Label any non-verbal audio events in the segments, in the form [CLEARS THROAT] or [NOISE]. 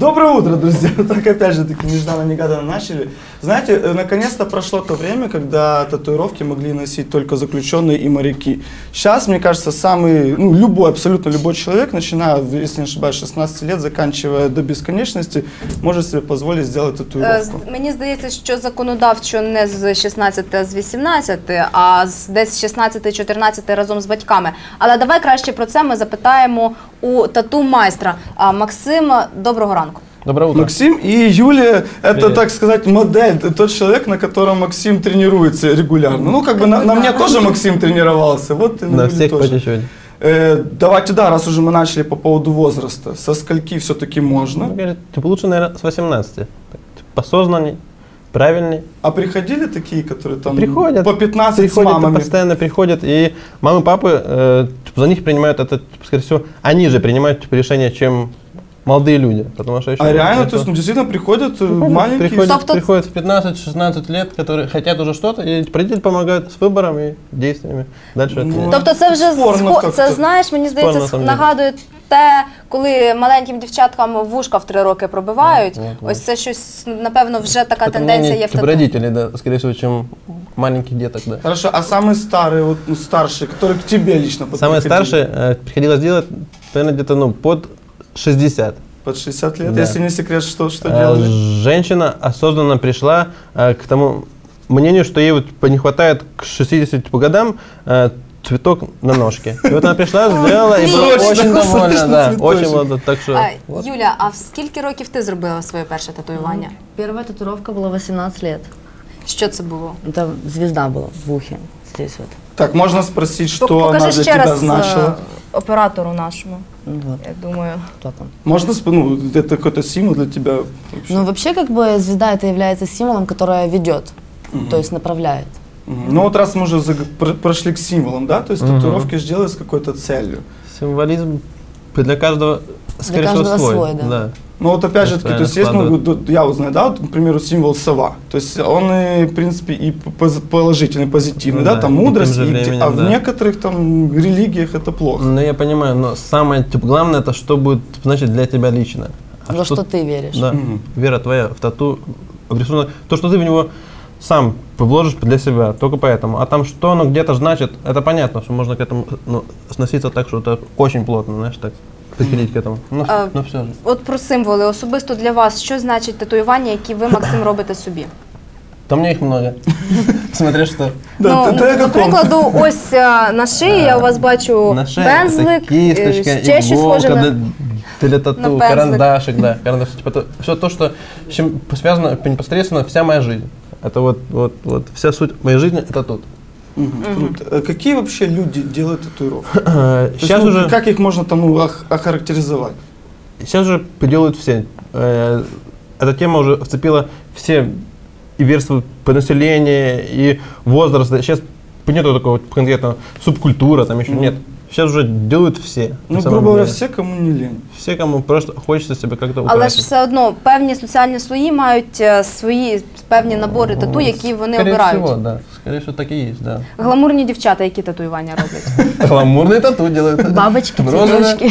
Доброе утро, друзья. [LAUGHS] Так опять же таки нежданно-негаданно начали. Знаете, э, наконец-то прошло то время, когда татуировки могли носить только заключенные и моряки. Сейчас, мне кажется, самый, ну, любой, абсолютно любой человек, начиная, если не ошибаюсь, 16 лет, заканчивая до бесконечности, может себе позволить сделать Е, татуировку. з- Мені здається, що законодавчо не з 16, а з 18, а з десь 16-14 разом з батьками. Але давай краще про це ми запитаємо у тату майстра. А, Максим, доброго ранку. Доброе утро. Максим и Юлия, это, Привет. так сказать, модель, тот человек, на котором Максим тренируется регулярно. Ну, как бы на, на мне тоже Максим тренировался, вот и на всех по тоже. чуть-чуть. Э, давайте, да, раз уже мы начали по поводу возраста, со скольки все-таки можно? Ну, типа, лучше, наверное, с 18. Так, типа, осознанней, правильней. А приходили такие, которые там Приходят. по 15 Приходят, с мамами? постоянно приходят, и мамы, папы, э, за них принимают это, скорее всего, они же принимают типа, решение, чем молодые люди. Потому что еще А реально, это- то есть, ну, действительно приходят, э, Приходят, маленькие? приходят, Тобто- приходят в 15-16 лет, которые хотят уже что-то, и типа, родители помогают с выбором и действиями. Дальше это Ну, Тобто це вже Спорно схо- как-то. це знаєш, мені здається, Спорно, на самом деле. нагадує те, коли маленьким дівчаткам вушка в три роки пробивають. Вот, вот. Ось це щось, напевно, вже така это тенденція мнение, є в типа, тату. родителей, да, скорее всего, чем маленьких деток, да. Хорошо, а самый старый, вот, ну, старший, который к тебе лично Самое подходили? старшее э, приходилось делать, наверное, где-то ну, под 60. Под 60 лет, Да. если не секрет, что, что Э, делали? Женщина осознанно пришла э, к тому мнению, что ей вот типа, не хватает к 60 типа, годам э, цветок на ножке. И вот она пришла, сделала и была Срочно, очень довольна, срочно да, цветочек. очень молода. Так что А, вот. Юля, а в скільки років ти зробила своє перше татуювання? Первая татуировка была 18 лет. Що це було? Это звезда была в ухе. Здесь вот. Так, можно спросить, что Покажи она для ще тебя раз значила? е, оператору нашому. Ну вот, Я думаю. кто там. Можно, сп- ну, это какой-то символ для тебя? вообще? Ну вообще как бы звезда это является символом, которое ведет, то есть направляет. Мгм. Ну вот раз мы уже заг- пр- прошли к символам, да, то есть Мгм. татуировки же делают с какой-то целью. Символизм для каждого, скорее всего, каждого свой. свой, да. Ну вот опять же таки, то есть есть, ну, я вот знаю, да, вот, к примеру, символ сова. То есть он, и, в принципе, и положительный, позитивный, Ну да, да, там тем мудрость, и временем, а в да. некоторых там религиях это плохо. Ну, я понимаю, но самое типа, главное, это что будет значить для тебя лично. А Во что ты веришь. Да, Мгм. вера твоя в тату, в рисунок. То, что ты в него сам вложишь для себя, только поэтому. А там что оно где-то значит, это понятно, что можно к этому ну, сноситься так, что это очень плотно, знаешь, так прикрепить к этому. Ну, А, ну все же. От про символи. Особисто для вас, що значить татуювання, які ви, Максим, робите [COUGHS] собі? Там у меня их много. [LAUGHS] Смотря что. Да, ну, ты- ты о до каком? прикладу, ось е, на шиї я у вас бачу На шее это пензлик, е, кисточка, ще щось иголка схоже на... для, для тату, пензлик. карандашик, да, [LAUGHS] карандашик. Типа это все то, что с чем связано непосредственно вся моя жизнь. Это вот, вот, вот вся суть моей жизни это тут. Круто. А Какие вообще люди делают татуировки? [CLEARS THROAT] Есть, Сейчас ну, уже Как их можно там ну, ох- охарактеризовать? Сейчас же делают все. Э, Эта тема уже вцепила все и верства по населению, и возраста. Сейчас нету такого конкретного субкультура, там еще нет. Сейчас уже делают все. Ну, на самом грубо говоря, деле. все, кому не лень. Все, кому просто хочется себя как-то Але ж украсить. все одно певні соціальні слої мають е, свої певні набори тату, які вони Скорее обирають. всего, да. Скорее всего, так и есть, да. Гламурні дівчата, які татуювання роблять. [LAUGHS] Гламурные тату делают. Бабочки, Розовые, цветочки.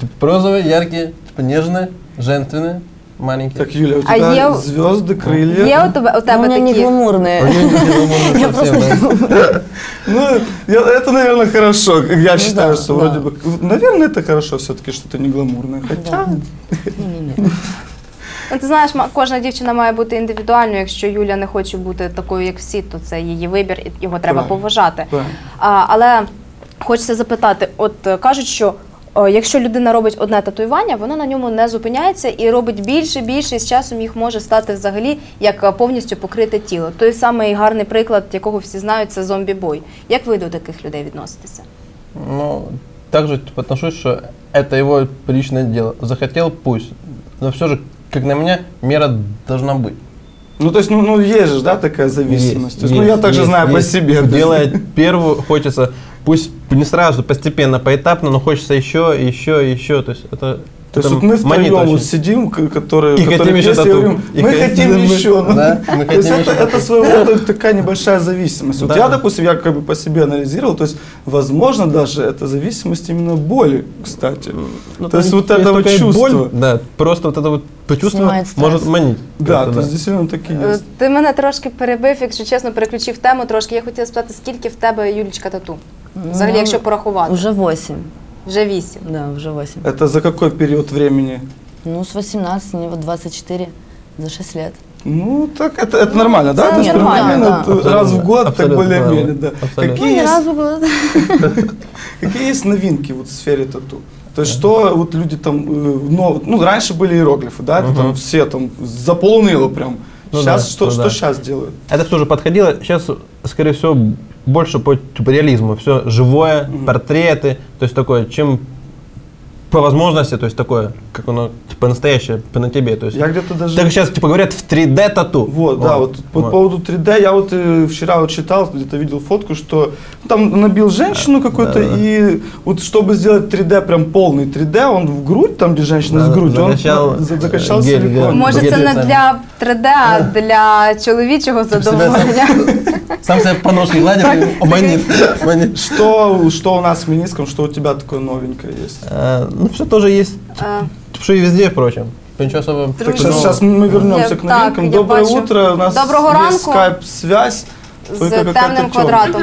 типа розовые, яркие, типа нежные, женственные, маленькие. Так, Юля, у А тебя є- звезды, крылья. Є у тебе у Но у тебе меня не [LAUGHS] такі? гламурные. [LAUGHS] Гламурные Я совсем, да. Ну, я- это, наверное, хорошо. Я считаю, да, что да. вроде бы... Наверное, это хорошо все-таки, что ты не гламурная. Хотя... Не-не-не. Ну, ти знаєш, ма- кожна дівчина має бути індивідуальною. Якщо Юля не хоче бути такою, як всі, то це її вибір, і його треба Правильно. поважати. Правильно. А, але хочеться запитати: от е, кажуть, що о, якщо людина робить одне татуювання, вона на ньому не зупиняється і робить більше, більше, і з часом їх може стати взагалі як е, повністю покрите тіло. Той самий гарний приклад, якого всі знають, це зомбі-бой. Як ви до таких людей відноситеся? Ну, также типа, отношусь, что это его личное дело. Захотел, пусть. Но все же, как на меня, мера должна быть. Ну, то есть, ну, ну есть же, да, такая зависимость. то есть, ну, есть, я также есть, знаю по есть. себе. то Делает первую, хочется, пусть не сразу, постепенно, поэтапно, но хочется еще, еще, еще. То есть это То есть Это вот мы манит втроем вот очень. сидим, к- которые, И которые хотим еще вместе тату. говорим, И мы хотим- хотим мы- еще. ну. [LAUGHS] да, мы То есть хотим это, еще это своего рода такая небольшая зависимость. Вот Да. я, допустим, я как бы по себе анализировал, то есть, возможно, даже это зависимость именно боли, кстати. Ну, то есть там вот это вот такая чувство. боль, да, просто вот это вот чувство Снимает стресс. может манить. Да, как-то, то есть действительно так и Е, есть. Ти мене трошки перебив, якщо чесно, переключив тему трошки. Я хотіла спитати, скільки в тебе, Юлічка, тату? Взагалі, Ну, якщо порахувати. Уже 8. Вже вісім. Да, уже 8. Это за какой период времени? Ну, с 18, мне вот 24, за 6 лет. Ну, так это, это нормально, да? Это То есть нормально, примерно да. вот раз в Абсолютно, год, так абсолютно более-менее, правильно. да. Абсолютно. Какие Ну, ни есть, разу было. какие есть новинки вот в сфере тату? То есть что вот люди там, э, ну, ну раньше были иероглифы, да, это там Мгм. все там заполнило прям. Ну сейчас да, что, ну что да. сейчас делают? Это все уже подходило. Сейчас, скорее всего, больше по типа, реализму. Все живое, портреты. То есть такое, чем по возможности, то есть такое, как оно типа настоящее, по на тебе. То есть, Я где-то даже... так сейчас типа говорят в 3D тату. Вот, да, вот по вот. поводу 3D, я вот э, вчера вот читал, где-то видел фотку, что ну, там набил женщину какую-то, да, да. и вот чтобы сделать 3D, прям полный 3D, он в грудь, там где женщина Да, с грудью, он закачал, за- закачал э, гель, силикон. Може, це не для 3D, а для чоловічого задоволення. Сам себя по ножке гладит и. Что, что у нас в Миниском, что у тебя такое новенькое есть? А, ну, все тоже есть, Е, что и везде, впрочем. Ничего особо. Так, сейчас, сейчас мы вернемся я- к новинкам. так, я Доброе бачу. утро, у нас Доброго есть ранку. скайп-связь. З Только какая-то темним квадратом.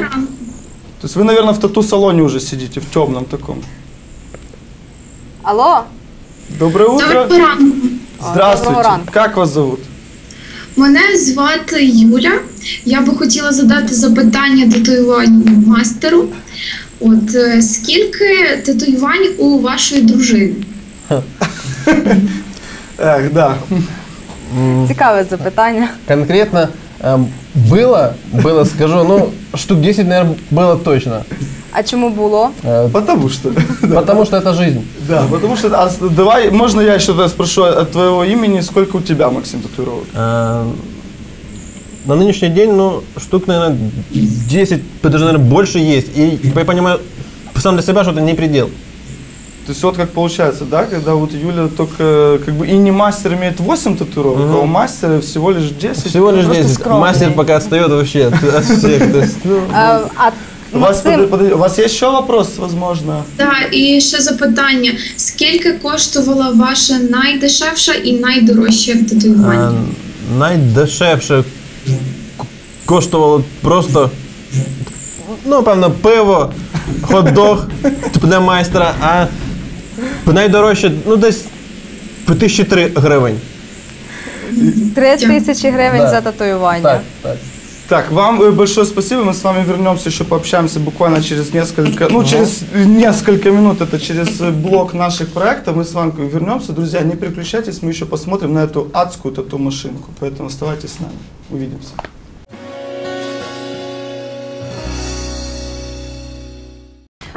То есть вы, наверное, в тату-салоне уже сидите, в темном таком. Алло? Доброе утро. Доброго ранку. Здравствуйте. Доброго ранку. Как вас зовут? Мене звати Юля. Я би хотіла задати запитання татуювань мастеру. От е, скільки татуювань у вашої дружини? Эх, да. Цікаве запитання. Конкретно было, было, скажу, ну, штук 10, наверное, было точно. А чому було? Э, Потому что. Потому что это жизнь. Да, потому что. а давай, можно я еще тогда спрошу от твоего имени, сколько у тебя, Максим, татуировок? А, На нынешний день, ну, штук, наверное, 10, даже, наверное, больше есть. И я понимаю, сам для себя, что это не предел. То есть вот как получается, да, когда вот Юля только как бы и не мастер имеет 8 татуировок, Мгм. а у мастера всего лишь 10. Всего лишь просто 10. скромный. Мастер пока отстает вообще от, от всех. То есть, ну, Е, А У вас, Максим, подо- подо- у вас есть еще вопрос, возможно? Так, і ще запитання: скільки коштувала ваша найдешевша і найдорожча а, татуювання? найдешевше к- коштувало просто, ну, певно, пиво, хот-дог типу для майстра, а найдорожче, ну, десь по 1003 гривень. 3 тисячі гривень Да. за татуювання. Так, так. Так, вам э, большое спасибо. Мы с вами вернемся, еще пообщаемся буквально через несколько, ну, через несколько минут, это через э, блок наших проектов. Мы с вами вернемся. Друзья, не переключайтесь, мы еще посмотрим на эту адскую тату-машинку. Поэтому оставайтесь с нами. Увидимся.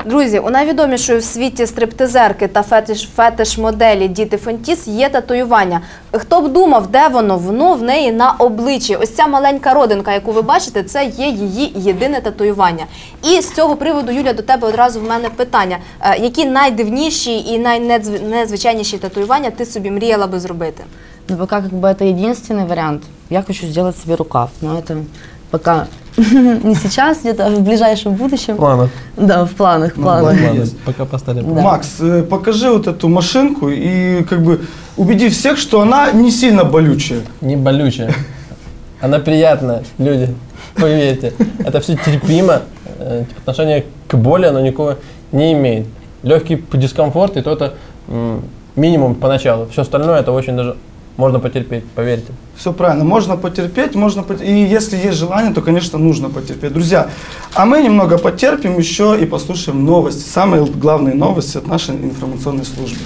Друзі, у найвідомішої в світі стриптизерки та фетиш, фетиш-моделі Діти Фонтіс є татуювання. Хто б думав, де воно? Воно в неї на обличчі. Ось ця маленька родинка, яку ви бачите, це є її єдине татуювання. І з цього приводу, Юля, до тебе одразу в мене питання: Е, які найдивніші і найнезвичайніші татуювання ти собі мріяла би зробити? Но пока как бы это единственный вариант. Я хочу сделать себе рукав, но это пока [LAUGHS] не сейчас, где-то в ближайшем будущем. Да, в планах, в планах. ладно. ладно, Есть. пока поставим. Да. Макс, э, покажи вот эту машинку и как бы убеди всех, что она не сильно болючая. Не болючая. Она приятная, люди. Поверьте. Это все терпимо. Э, типа, Отношение к боли оно никакого не имеет. Легкий дискомфорт, и то это минимум поначалу. Все остальное это очень даже можно потерпеть, поверьте. Все правильно, можно потерпеть, можно И если есть желание, то, конечно, нужно потерпеть. Друзья, а мы немного потерпим еще и послушаем новости. Самые главные новости от нашей информационной службы.